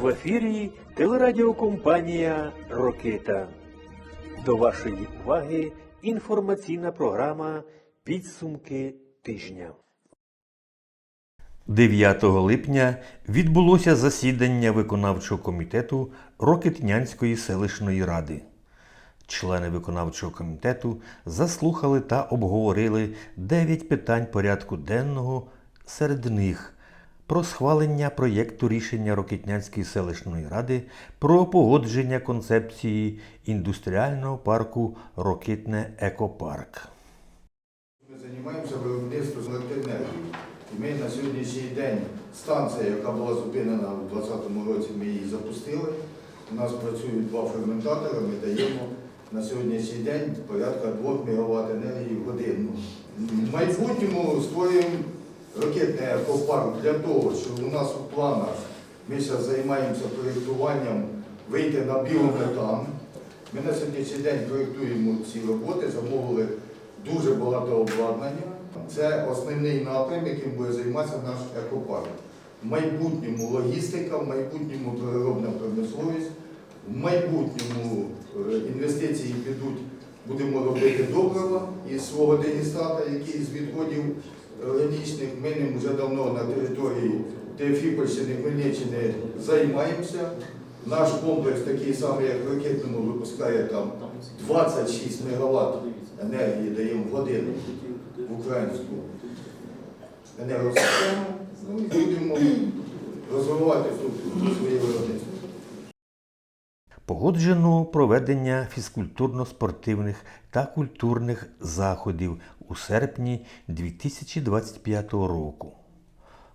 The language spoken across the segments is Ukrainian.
В ефірі телерадіокомпанія Рокита. До вашої уваги інформаційна програма Підсумки тижня. 9 липня відбулося засідання виконавчого комітету Рокетнянської селищної ради. Члени виконавчого комітету заслухали та обговорили 9 питань порядку денного, серед них про схвалення проєкту рішення Рокетнянської селищної ради про погодження концепції індустріального парку Рокитне Екопарк. Ми займаємося виробництвом електроенергії. Ми на сьогоднішній день станція, яка була зупинена у 2020 році, ми її запустили. У нас працюють два ферментатори, ми даємо на сьогоднішній день порядка 2 МВт енергії в годину. В майбутньому створюємо ракетний екопарк для того, щоб у нас у планах ми зараз займаємося проєктуванням вийти на біометан. Ми на сьогоднішній день проєктуємо ці роботи, замовили дуже багато обладнання. Це основний напрям, яким буде займатися наш екопарк. В майбутньому логістика, в майбутньому переробна промисловість, в майбутньому е, інвестиції підуть, будемо робити добрива із свого деністата, який з відходів органічних. Ми ним вже давно на території Теофіпольщини, Хмельниччини займаємося. Наш комплекс такий самий, як в ракетному, випускає там 26 МВт енергії даємо в годину в українську енергосистему. Ну будемо розвивати тут своє виробництво. Погоджено проведення фізкультурно-спортивних та культурних заходів у серпні 2025 року.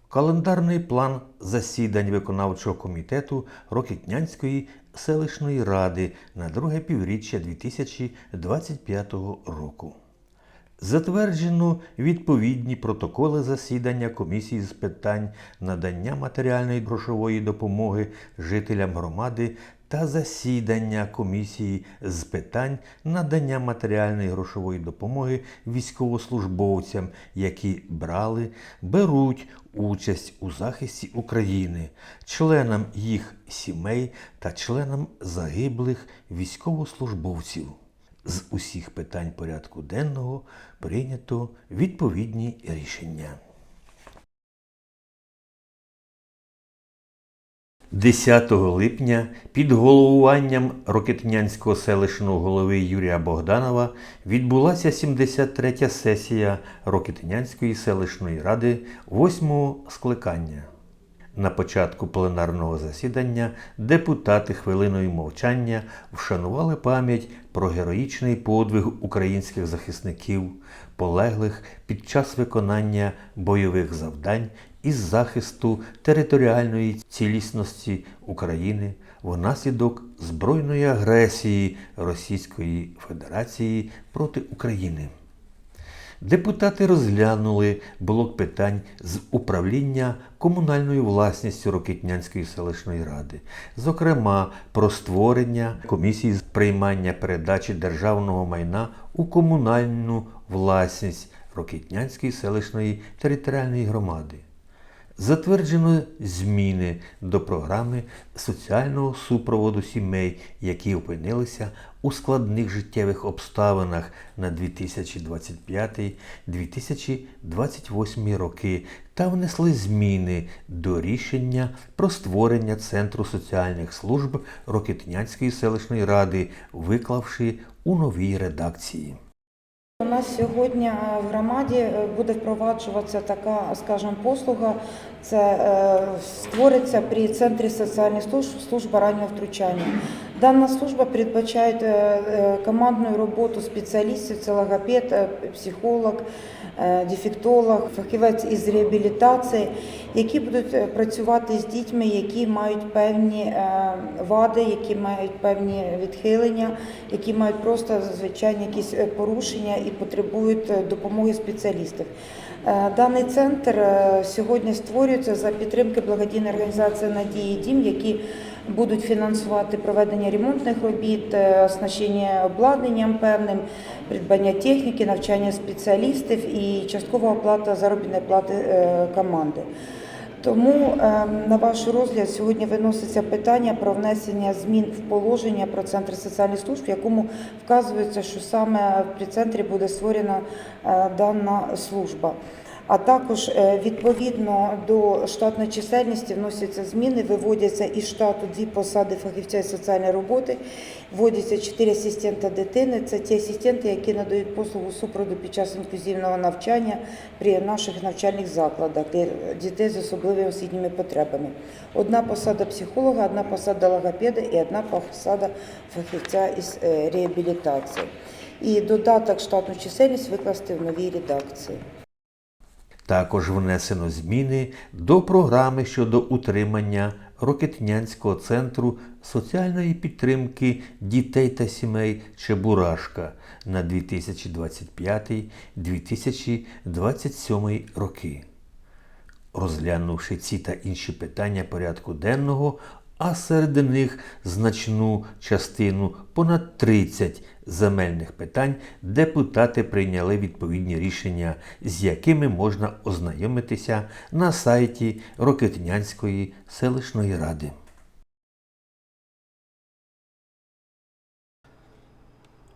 Календарний план засідань виконавчого комітету Рокетнянської селищної ради на друге півріччя 2025 року. Затверджено відповідні протоколи засідання комісії з питань надання матеріальної грошової допомоги жителям громади та засідання комісії з питань надання матеріальної грошової допомоги військовослужбовцям, які брали, беруть участь у захисті України, членам їх сімей та членам загиблих військовослужбовців. З усіх питань порядку денного прийнято відповідні рішення. 10 липня під головуванням Рокетнянського селищного голови Юрія Богданова відбулася 73-я сесія Рокетнянської селищної ради 8-го скликання. На початку пленарного засідання депутати хвилиною мовчання вшанували пам'ять про героїчний подвиг українських захисників, полеглих під час виконання бойових завдань із захисту територіальної цілісності України внаслідок збройної агресії Російської Федерації проти України. Депутати розглянули блок питань з управління комунальною власністю Рокитнянської селищної ради, зокрема про створення комісії з приймання передачі державного майна у комунальну власність Рокитнянської селищної територіальної громади. Затверджено зміни до програми соціального супроводу сімей, які опинилися у складних життєвих обставинах на 2025-2028 роки та внесли зміни до рішення про створення Центру соціальних служб Рокетнянської селищної ради, виклавши у новій редакції. У нас сьогодні е, в громаді е, буде впроваджуватися така, скажімо, послуга. Це е, створиться при центрі соціальних служб служба раннього втручання. Дана служба передбачає е, е, командну роботу спеціалістів, це логопед, е, психолог, дефектолог, фахівець із реабілітації, які будуть працювати з дітьми, які мають певні е, вади, які мають певні відхилення, які мають просто звичайні якісь е, порушення і потребують е, допомоги спеціалістів. Даний центр сьогодні створюється за підтримки благодійної організації Надії Дім, які будуть фінансувати проведення ремонтних робіт, е, оснащення обладнанням певним, придбання техніки, навчання спеціалістів і часткова оплата заробітної плати е, команди. Тому ем, на ваш розгляд сьогодні виноситься питання про внесення змін в положення про центр соціальних служб, в якому вказується, що саме при центрі буде створена е, дана служба. А також е, відповідно до штатної чисельності вносяться зміни, виводяться із штату дві посади фахівця із соціальної роботи, вводяться чотири асистента дитини. Це ті асистенти, які надають послугу супроводу під час інклюзивного навчання при наших навчальних закладах для дітей з особливими освітніми потребами. Одна посада психолога, одна посада логопеда і одна посада фахівця із е, реабілітації. І додаток штатну чисельність викласти в новій редакції. Також внесено зміни до програми щодо утримання Рокетнянського центру соціальної підтримки дітей та сімей Чебурашка на 2025-2027 роки. Розглянувши ці та інші питання порядку денного, а серед них значну частину понад 30 земельних питань, депутати прийняли відповідні рішення, з якими можна ознайомитися на сайті Рокетнянської селищної ради.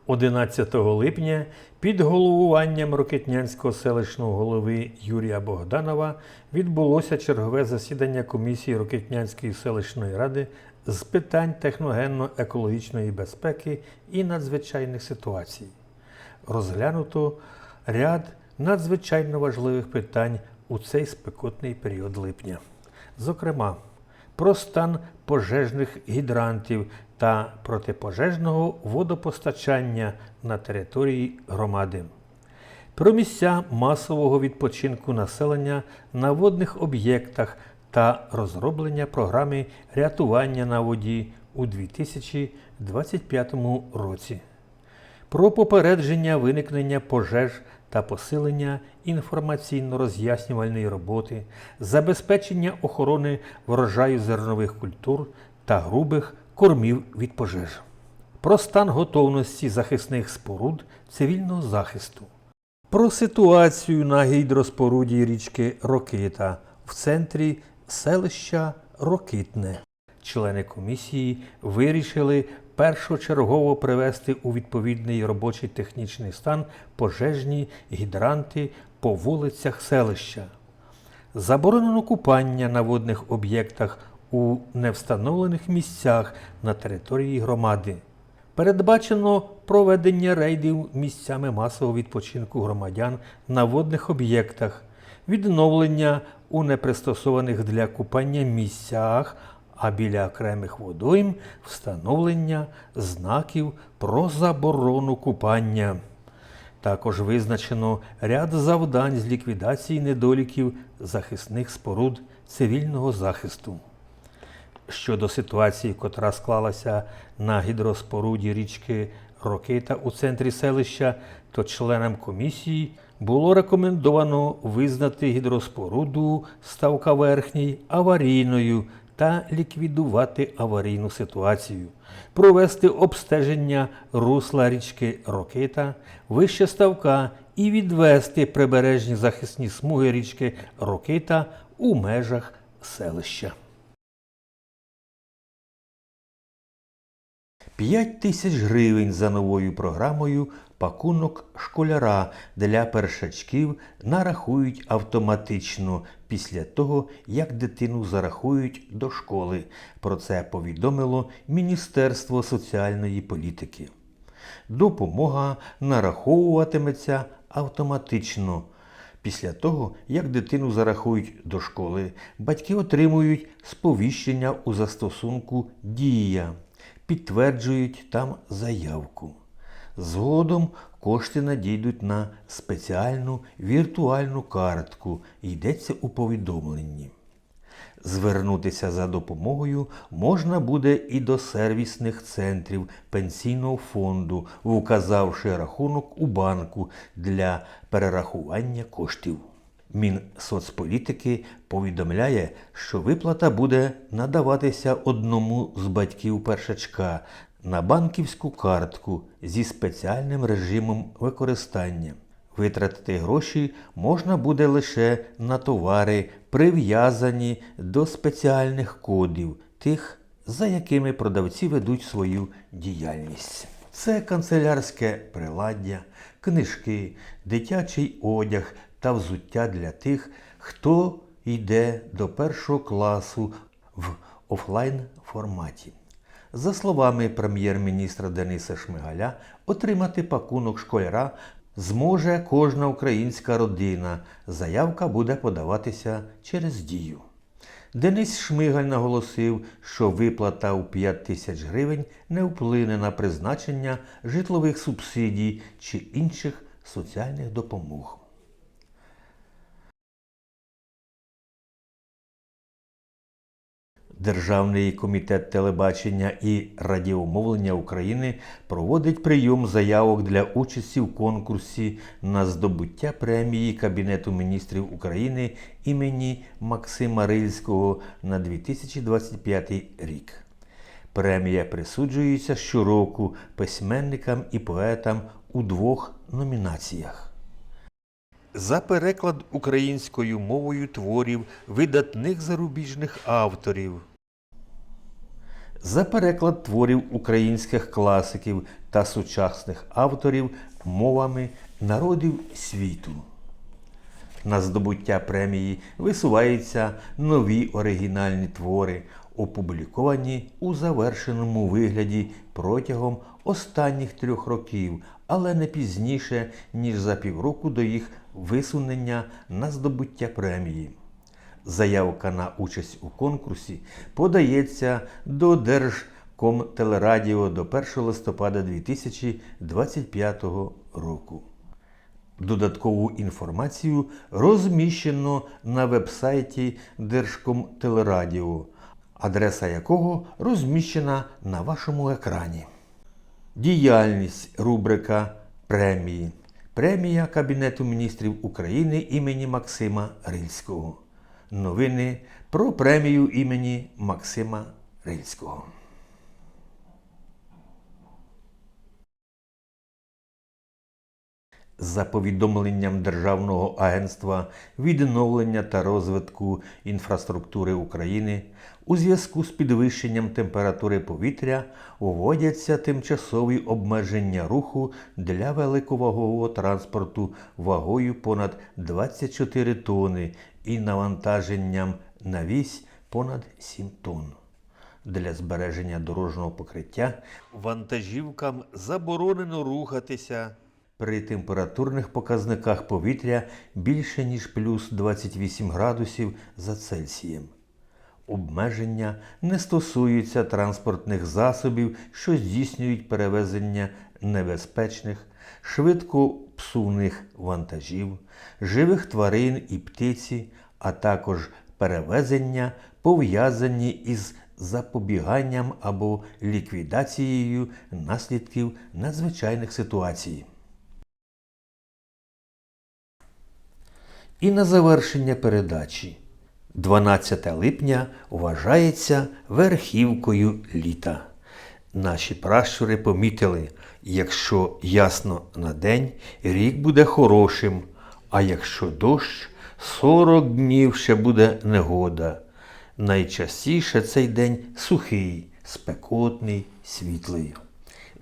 «11 липня під головуванням Рокетнянського селищного голови Юрія Богданова відбулося чергове засідання комісії Рокетнянської селищної ради з питань техногенно-екологічної безпеки і надзвичайних ситуацій. Розглянуто ряд надзвичайно важливих питань у цей спекотний період липня. Зокрема, про стан пожежних гідрантів та протипожежного водопостачання на території громади, про місця масового відпочинку населення на водних об'єктах та розроблення програми рятування на воді у 2025 році. Про попередження виникнення пожеж та посилення інформаційно-роз'яснювальної роботи, забезпечення охорони врожаю зернових культур та грубих кормів від пожеж, про стан готовності захисних споруд цивільного захисту, про ситуацію на гідроспоруді річки Рокита в центрі селища Рокитне. Члени комісії вирішили першочергово привести у відповідний робочий технічний стан пожежні гідранти по вулицях селища. Заборонено купання на водних об'єктах у невстановлених місцях на території громади. Передбачено проведення рейдів місцями масового відпочинку громадян на водних об'єктах, відновлення у непристосованих для купання місцях, а біля окремих водойм встановлення знаків про заборону купання. Також визначено ряд завдань з ліквідації недоліків захисних споруд цивільного захисту. Щодо ситуації, котра склалася на гідроспоруді річки Рокита у центрі селища, то членам комісії було рекомендовано визнати гідроспоруду Ставка Верхній аварійною та ліквідувати аварійну ситуацію, провести обстеження русла річки Рокита, вище ставка і відвести прибережні захисні смуги річки Рокита у межах селища. 5 тисяч гривень за новою програмою пакунок школяра для першачків нарахують автоматично після того, як дитину зарахують до школи. Про це повідомило Міністерство соціальної політики. Допомога нараховуватиметься автоматично. Після того, як дитину зарахують до школи, батьки отримують сповіщення у застосунку Дія, підтверджують там заявку. Згодом кошти надійдуть на спеціальну віртуальну картку, йдеться у повідомленні. Звернутися за допомогою можна буде і до сервісних центрів пенсійного фонду, вказавши рахунок у банку для перерахування коштів. Мінсоцполітики повідомляє, що виплата буде надаватися одному з батьків першачка на банківську картку зі спеціальним режимом використання. Витратити гроші можна буде лише на товари, прив'язані до спеціальних кодів, тих, за якими продавці ведуть свою діяльність. Це канцелярське приладдя, книжки, дитячий одяг та взуття для тих, хто йде до першого класу в офлайн форматі. За словами прем'єр-міністра Дениса Шмигаля, отримати пакунок школяра зможе кожна українська родина. Заявка буде подаватися через дію. Денис Шмигаль наголосив, що виплата у 5 тисяч гривень не вплине на призначення житлових субсидій чи інших соціальних допомог. Державний комітет телебачення і радіомовлення України проводить прийом заявок для участі в конкурсі на здобуття премії Кабінету міністрів України імені Максима Рильського на 2025 рік. Премія присуджується щороку письменникам і поетам у двох номінаціях. За переклад українською мовою творів видатних зарубіжних авторів. За переклад творів українських класиків та сучасних авторів мовами народів світу. На здобуття премії висуваються нові оригінальні твори, опубліковані у завершеному вигляді протягом останніх трьох років, але не пізніше, ніж за півроку до їх висунення на здобуття премії. Заявка на участь у конкурсі подається до Держкомтелерадіо до 1 листопада 2025 року. Додаткову інформацію розміщено на вебсайті Держкомтелерадіо, адреса якого розміщена на вашому екрані. Діяльність рубрика премії. Премія Кабінету міністрів України імені Максима Рильського. Новини про премію імені Максима Рильського. За повідомленням Державного агентства відновлення та розвитку інфраструктури України, у зв'язку з підвищенням температури повітря вводяться тимчасові обмеження руху для великовагового транспорту вагою понад 24 тони і навантаженням на вісь понад 7 тонн. Для збереження дорожнього покриття вантажівкам заборонено рухатися при температурних показниках повітря більше ніж плюс 28 градусів за Цельсієм. Обмеження не стосуються транспортних засобів, що здійснюють перевезення небезпечних, швидкопсувних вантажів, живих тварин і птиці, а також перевезення, пов'язані із запобіганням або ліквідацією наслідків надзвичайних ситуацій. І на завершення передачі. 12 липня вважається верхівкою літа. Наші пращури помітили, якщо ясно на день, рік буде хорошим, а якщо дощ, 40 днів ще буде негода. Найчастіше цей день сухий, спекотний, світлий.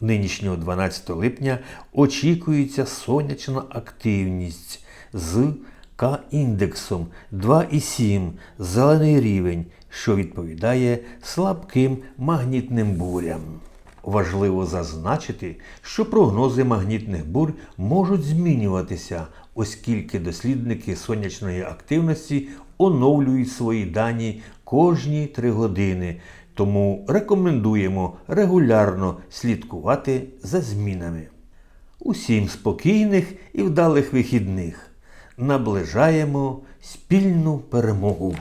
Нинішнього 12 липня очікується сонячна активність з К-індексом 2,7 зелений рівень, що відповідає слабким магнітним бурям. Важливо зазначити, що прогнози магнітних бурь можуть змінюватися, оскільки дослідники сонячної активності оновлюють свої дані кожні 3 години. Тому рекомендуємо регулярно слідкувати за змінами. Усім спокійних і вдалих вихідних! Наближаємо спільну перемогу.